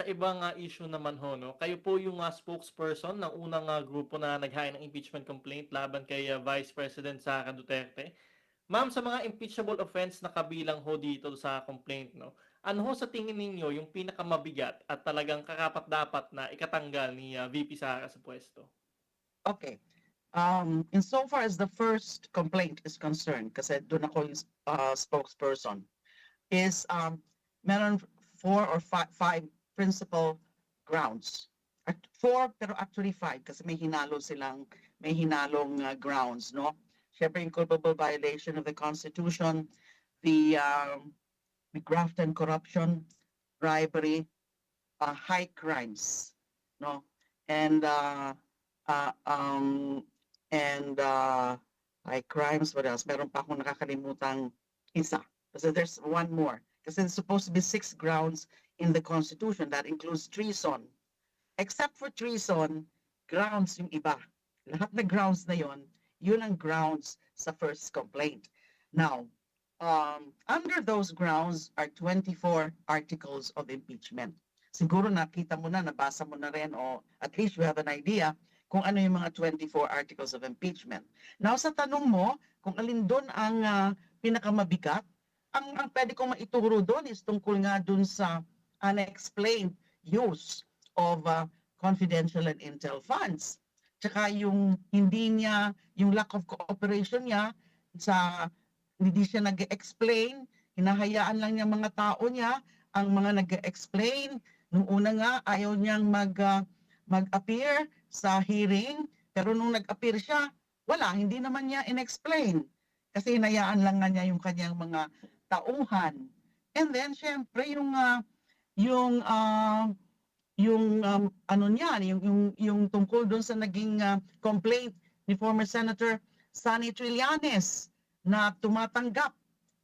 sa ibang ah, issue naman ho, no, kayo po yung ah, spokesperson ng unang ah, grupo na nag-hire ng impeachment complaint laban kay ah, Vice President Sara Duterte. Ma'am, sa mga impeachable offense na kabilang ho dito sa complaint, no, ano ho sa tingin ninyo yung pinakamabigat at talagang karapat-dapat na ikatanggal ni ah, VP Sara sa pwesto? Okay. Um, insofar as the first complaint is concerned, kasi doon ako yung uh, spokesperson, is um, meron four or five, five principal grounds. At four, pero actually five, kasi may hinalo silang, may hinalong uh, grounds, no? Siyempre, yung violation of the Constitution, the, um, the graft and corruption, bribery, uh, high crimes, no? And, uh, uh, um, and uh, high crimes, what else? Meron pa akong nakakalimutang isa. Kasi there's one more. Kasi there's supposed to be six grounds in the Constitution. That includes treason. Except for treason, grounds yung iba. Lahat na grounds na yon, yun ang grounds sa first complaint. Now, um, under those grounds are 24 articles of impeachment. Siguro nakita mo na, nabasa mo na rin, o at least you have an idea kung ano yung mga 24 articles of impeachment. Now, sa tanong mo, kung alin doon ang ah, pinakamabigat, ang, ang pwede kong maituro doon is tungkol nga doon sa unexplained use of ah, confidential and intel funds. Tsaka yung hindi niya, yung lack of cooperation niya sa hindi siya nag-explain, hinahayaan lang niya mga tao niya, ang mga nag-explain, nung una nga ayaw niyang mag, ah, mag-appear sa hearing, pero nung nag-appear siya, wala, hindi naman niya in-explain. Kasi hinayaan lang nga niya yung kanyang mga tauhan. And then, syempre, yung, ah, yung, ah, yung, um, ano niya, yung, yung, yung tungkol doon sa naging ah, complaint ni former Senator Sonny Trillanes na tumatanggap,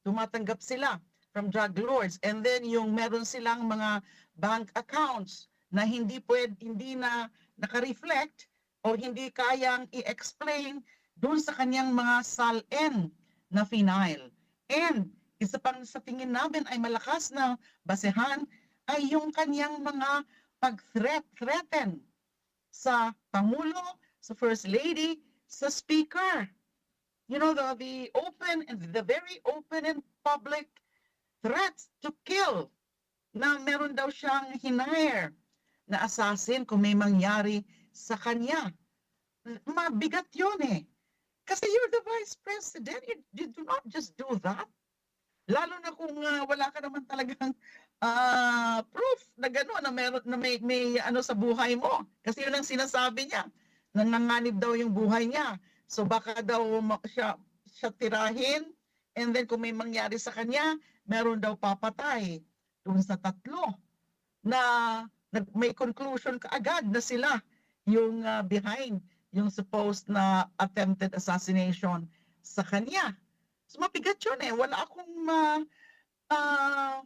tumatanggap sila from drug lords. And then yung meron silang mga bank accounts na hindi pwed, hindi na naka-reflect o hindi kayang i-explain doon sa kanyang mga SALN na final. And isa pang sa tingin namin ay malakas na basehan ay yung kanyang mga pag-threat, threaten sa Pangulo, sa First Lady, sa Speaker. You know, the, the open the very open and public threats to kill na meron daw siyang hinire na assassin kung may mangyari sa kanya. Mabigat yun eh. Kasi you're the vice president. You, you do not just do that. Lalo na kung ah, wala ka naman talagang ah, proof na gano'n, na, meron, na may, may ano sa buhay mo. Kasi yun ang sinasabi niya. Nanganganib daw yung buhay niya. So baka daw siya, siya tirahin and then kung may mangyari sa kanya, meron daw papatay dun sa tatlo na may conclusion kaagad na sila yung ah, behind yung supposed na attempted assassination sa kanya. So mabigat yun eh. Wala akong ma, ah,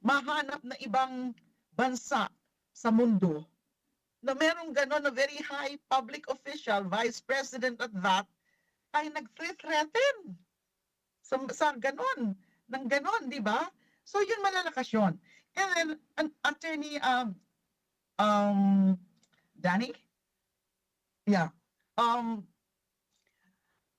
mahanap na ibang bansa sa mundo na merong gano'n na very high public official, vice president at that, ay nag-threaten sa, sa gano'n, ng gano'n, di ba? So yun malalakas yun. And then, an attorney, um, um, Danny? Yeah. Um,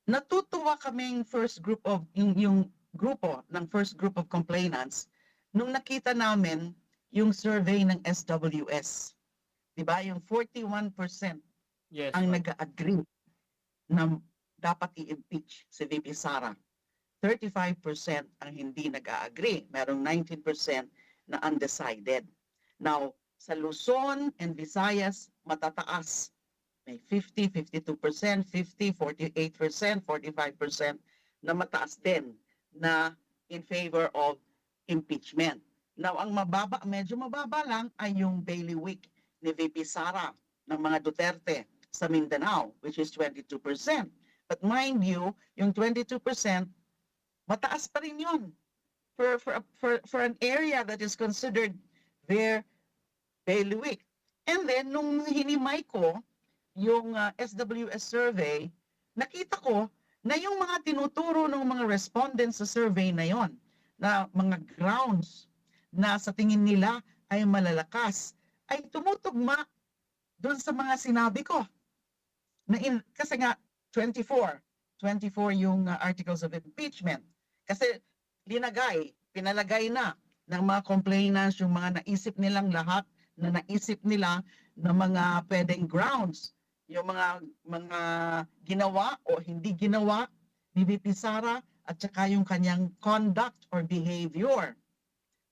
natutuwa kaming first group of, yung, yung grupo ng first group of complainants nung nakita namin yung survey ng SWS. Di ba? Yung 41% Yes. ang ma'am. nag-agree na dapat i-impeach si VP Sara. 35% ang hindi nag-agree. Merong 19% na undecided. Now, sa Luzon and Visayas, matataas. May 50, 52%, 50, 48%, 45% na mataas din na in favor of impeachment. Now, ang mababa, medyo mababa lang ay yung bailiwick ni VP Sara ng mga Duterte sa Mindanao, which is 22%. But mind you, yung 22%, mataas pa rin yun for, for, for, for an area that is considered their bailiwick. And then, nung hinimay ko yung uh, SWS survey, nakita ko na yung mga tinuturo ng mga respondents sa survey na yon, na mga grounds na sa tingin nila ay malalakas ay tumutugma doon sa mga sinabi ko. Na in, kasi nga 24, 24 yung uh, articles of impeachment. Kasi linagay, pinalagay na ng mga complainants yung mga naisip nilang lahat na naisip nila na mga pwedeng grounds, yung mga mga ginawa o hindi ginawa ni VP Sara at saka yung kanyang conduct or behavior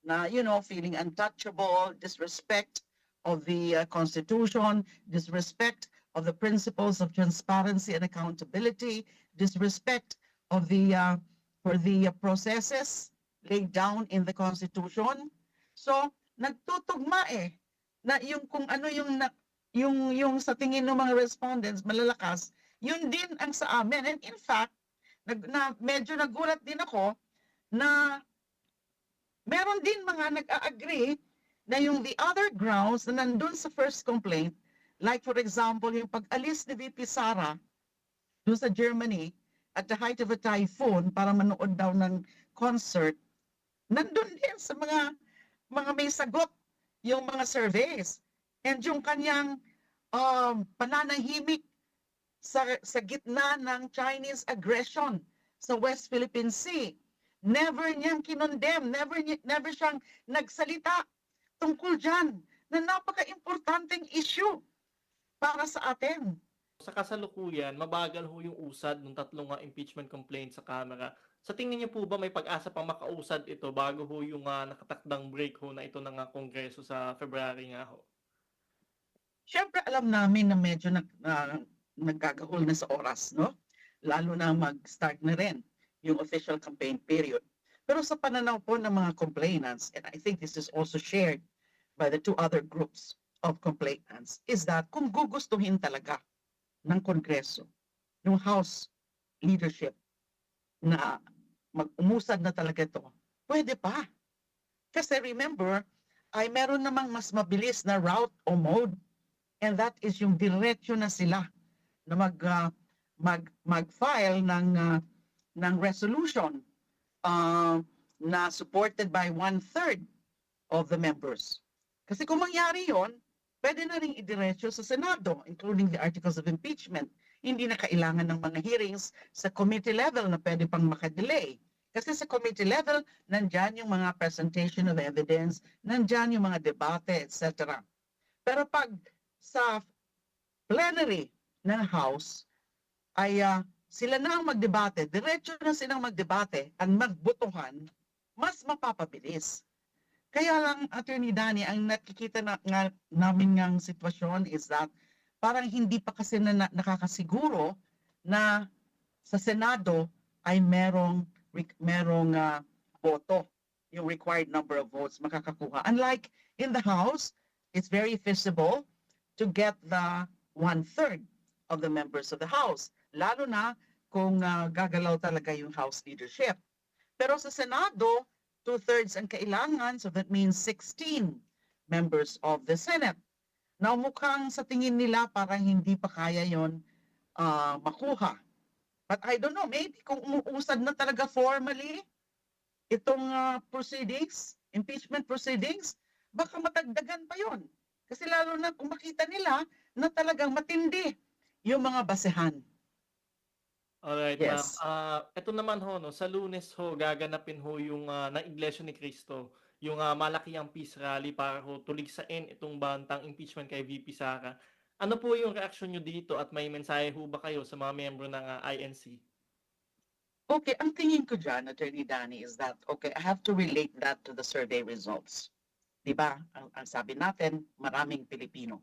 na you know feeling untouchable, disrespect of the uh, constitution, disrespect of the principles of transparency and accountability, disrespect of the uh, for the uh, processes laid down in the constitution. So, nagtutugma eh na yung kung ano yung na, yung yung sa tingin ng mga respondents malalakas, yun din ang sa amin. And in fact, nag, na medyo nagulat din ako na meron din mga nag-agree na yung the other grounds na nandun sa first complaint, like for example, yung pag-alis ni VP Sara dun sa Germany at the height of a typhoon para manood daw ng concert, nandun din sa mga mga may sagot yung mga surveys. And yung kanyang um, pananahimik sa, sa gitna ng Chinese aggression sa West Philippine Sea. Never niyang kinondem, never, never siyang nagsalita tungkol dyan na napaka-importanting issue para sa atin. Sa kasalukuyan, mabagal ho yung usad ng tatlong ah, impeachment complaint sa Kamara. Sa tingin niyo po ba may pag-asa pang makausad ito bago ho yung ah, nakatakdang break ho na ito ng ah, Kongreso sa February nga ho? Siyempre alam namin na medyo nag, na, naggagahol na sa oras, no? Lalo na mag-start na rin yung official campaign period. Pero sa pananaw po ng mga complainants, and I think this is also shared by the two other groups of complainants, is that kung gugustuhin talaga ng Kongreso, ng House leadership, na mag-umusad na talaga ito, pwede pa. Kasi remember, ay meron namang mas mabilis na route o mode and that is yung diretso na sila na mag ah, mag mag-file ng ah, ng resolution ah, na supported by one third of the members. Kasi kung mangyari yon, pwede na rin idiretso sa Senado, including the articles of impeachment. Hindi na kailangan ng mga hearings sa committee level na pwede pang makadelay. Kasi sa committee level, nandyan yung mga presentation of evidence, nandyan yung mga debate, etc. Pero pag sa plenary ng House ay ah, sila na ang magdebate, diretso na silang magdebate at magbotohan, mas mapapabilis. Kaya lang, Attorney Danny, ang nakikita na, nga, namin ngang sitwasyon is that parang hindi pa kasi na, na- nakakasiguro na sa Senado ay merong merong ah, boto, yung required number of votes makakakuha. Unlike in the House, it's very feasible to get the one-third of the members of the House, lalo na kung ah, gagalaw talaga yung House leadership. Pero sa Senado, two-thirds ang kailangan, so that means 16 members of the Senate. Now mukhang sa tingin nila parang hindi pa kaya yon ah, makuha. But I don't know, maybe kung umuusad na talaga formally itong ah, proceedings, impeachment proceedings, baka matagdagan pa yon. Kasi lalo na kung makita nila na talagang matindi yung mga basehan. Alright, Yes. ma'am. Ah, ito naman ho, no, sa lunes ho, gaganapin ho yung ah, na Iglesia ni Cristo, yung uh, malakihang peace rally para ho tuligsain itong bantang impeachment kay VP Sara. Ano po yung reaksyon nyo dito at may mensahe ho ba kayo sa mga miyembro ng ah, INC? Okay, ang tingin ko dyan, Attorney Danny, is that, okay, I have to relate that to the survey results. Di ba? Ang, ang sabi natin, maraming Pilipino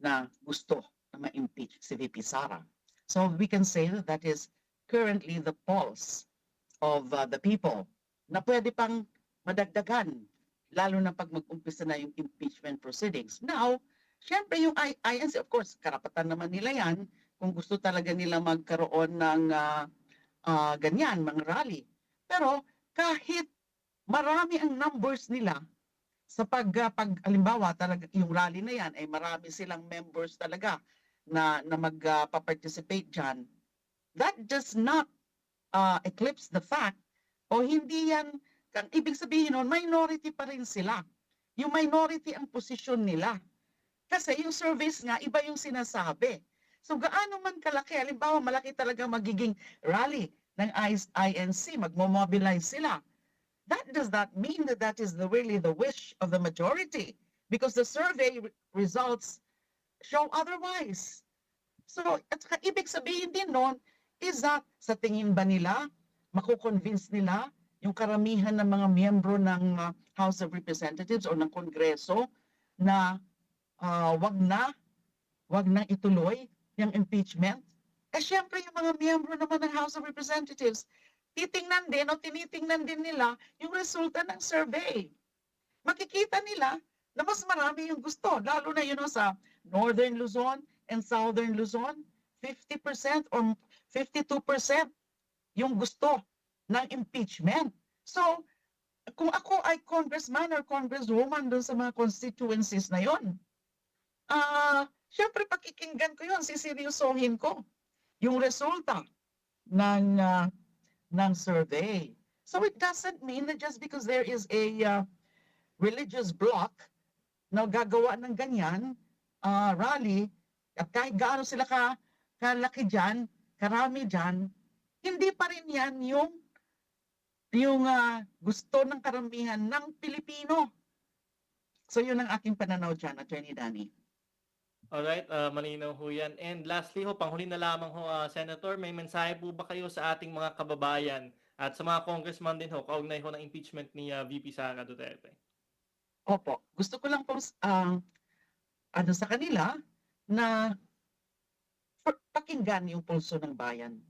na gusto ma-impeach si VP Sara. So we can say that that is currently the pulse of uh, the people na pwede pang madagdagan, lalo na pag mag-umpisa na yung impeachment proceedings. Now, syempre yung I- INC, of course, karapatan naman nila yan kung gusto talaga nila magkaroon ng ah, ah, ganyan, mga rally. Pero kahit marami ang numbers nila sa pag, ah, pag halimbawa talaga yung rally na yan ay marami silang members talaga na na magpa-participate diyan that does not uh, eclipse the fact o hindi yan kang ibig sabihin nun minority pa rin sila yung minority ang posisyon nila. Kasi yung service nga, iba yung sinasabi. So gaano man kalaki, halimbawa malaki talaga magiging rally ng INC, magmo-mobilize sila. That does not mean that that is the, really the wish of the majority because the survey re- results show otherwise. So, at ibig sabihin din nun is that sa tingin ba nila, makukonvince nila yung karamihan ng mga miyembro ng uh, House of Representatives o ng Kongreso na ah, wag na, wag na ituloy yung impeachment? Eh, syempre yung mga miyembro naman ng House of Representatives, titingnan din o tinitingnan din nila yung resulta ng survey. Makikita nila na mas marami yung gusto, lalo na yun know, sa Northern Luzon and Southern Luzon, 50% or 52% yung gusto ng impeachment. So, kung ako ay congressman or congresswoman doon sa mga constituencies na yon, ah, syempre pakikinggan ko yon, siseryosohin ko yung resulta ng ah, ng survey. So it doesn't mean that just because there is a ah, religious bloc na gagawa ng ganyan ah, rally at kahit gaano sila ka kalaki diyan, karami diyan, hindi pa rin yan yung yung ah, gusto ng karamihan ng Pilipino. So yun ang aking pananaw dyan, Attorney Danny. Alright, uh, malinaw ho yan. And lastly ho, panghuli na lamang ho, uh, Senator, may mensahe po ba kayo sa ating mga kababayan at sa mga congressman din ho, kaugnay ho ng impeachment ni uh, VP Sara Duterte? Opo, gusto ko lang po ang ano sa kanila na pa- pakinggan yung pulso ng bayan.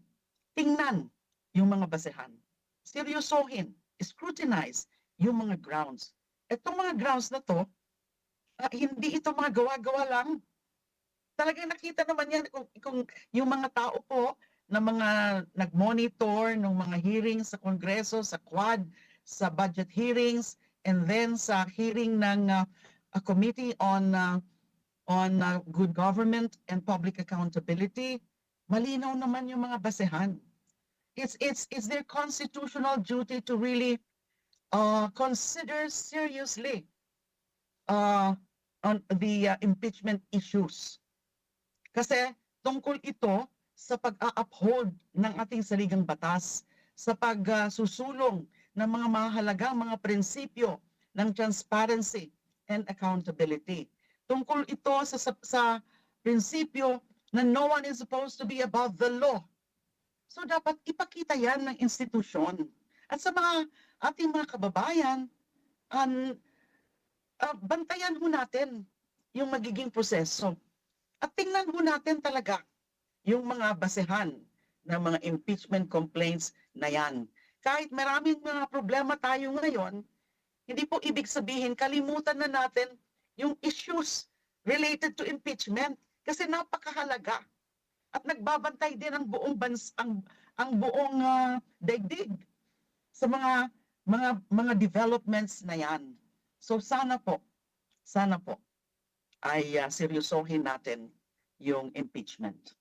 Tingnan yung mga basehan. Seryosohin, scrutinize yung mga grounds. Itong mga grounds na to, ah, hindi ito mga gawa-gawa lang. Talagang nakita naman yan kung, kung yung mga tao po na mga nag-monitor ng mga hearings sa Kongreso, sa Quad, sa budget hearings, and then sa hearing ng uh, a committee on uh, on uh, good government and public accountability malinaw naman yung mga basehan it's it's it's their constitutional duty to really uh, consider seriously uh, on the uh, impeachment issues kasi tungkol ito sa pag-a-uphold ng ating saligang batas sa pagsusulong ng mga mahalagang mga prinsipyo ng transparency and accountability. Tungkol ito sa, sa, sa prinsipyo na no one is supposed to be above the law. So dapat ipakita yan ng institusyon. At sa mga ating mga kababayan, an, ah, bantayan ho natin yung magiging proseso. At tingnan ho natin talaga yung mga basehan ng mga impeachment complaints na yan kahit maraming mga problema tayo ngayon, hindi po ibig sabihin kalimutan na natin yung issues related to impeachment kasi napakahalaga. At nagbabantay din ang buong bans ang ang buong ah, daigdig sa mga mga mga developments na 'yan. So sana po, sana po ay ah, seryosohin natin yung impeachment.